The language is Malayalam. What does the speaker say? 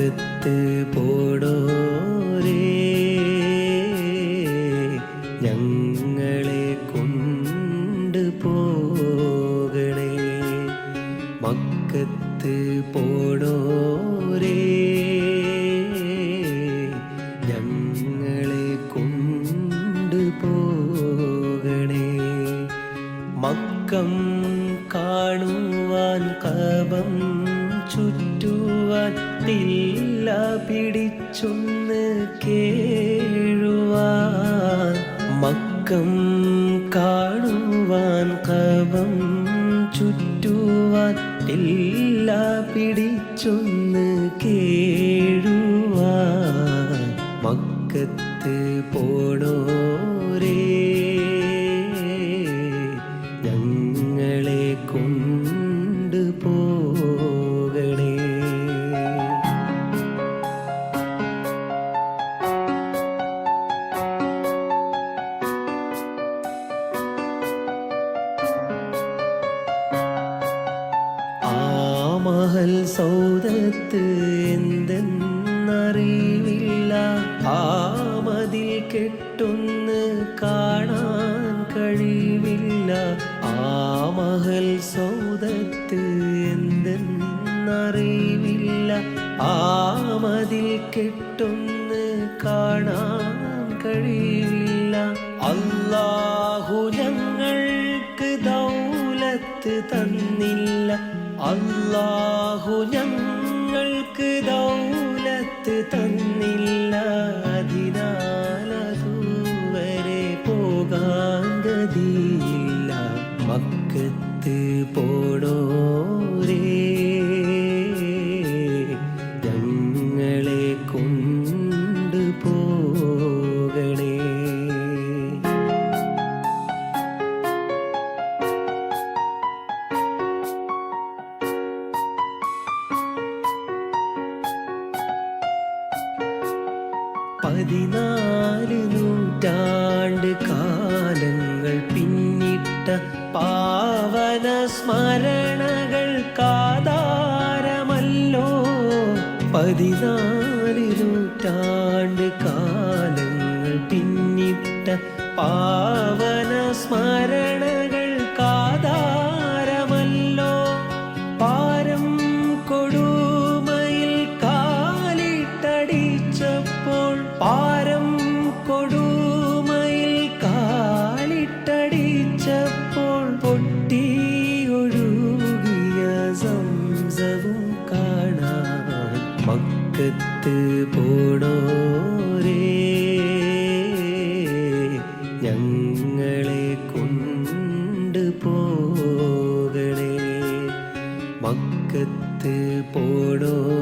മക്കത്ത് പോടോരേ. ഞങ്ങളെ കൊണ്ട് പോകണേ. മക്കത്ത് പോടോരേ. ഞങ്ങളെ കൊണ്ട് പോകണേ. മക്കം കാണുവാൻ കപം ചുറ്റുവാൻ തില്ല പിടിച്ചൊന്ന് കേഴുവാൻ. മക്കം കാണുവാൻ കവം ചുറ്റുവാൻ തില്ല പിടിച്ചൊന്ന് കേഴുവാൻ. മക്കത്ത് പോണോരേ മഹൽ സൗദത്ത് എന്തെന്നറിവില്ല. ആ മതിൽ കെട്ടൊന്ന് കാണാൻ കഴിവില്ല. ആ മഹൽ സൗദത്ത് എന്തെന്നറിവില്ല. ആ മതിൽ കെട്ടൊന്ന് കാണാൻ കഴിയില്ല അല്ലാഹു ദൗലത്ത് തന്നില്ല. അല്ലാഹു ഞങ്ങൾക്ക് ദൗലത്ത് തന്നില്ല. അതിനാലതുവരെ പോകാൻ ഗതിയില്ല. മക്കത്ത് പോണോരേ പതിനാല് നൂറ്റാണ്ട് കാലങ്ങൾ പിന്നിട്ട പാവന സ്മരണകൾ കാതാരമല്ലോ. പതിനാല് നൂറ്റാണ്ട് കാലങ്ങൾ പിന്നിട്ട പാവന സ്മരണകൾ മക്കത്ത് പോടോരേ. ഞങ്ങളെ കൊണ്ട് പോകണേ. മക്കത്ത് പോ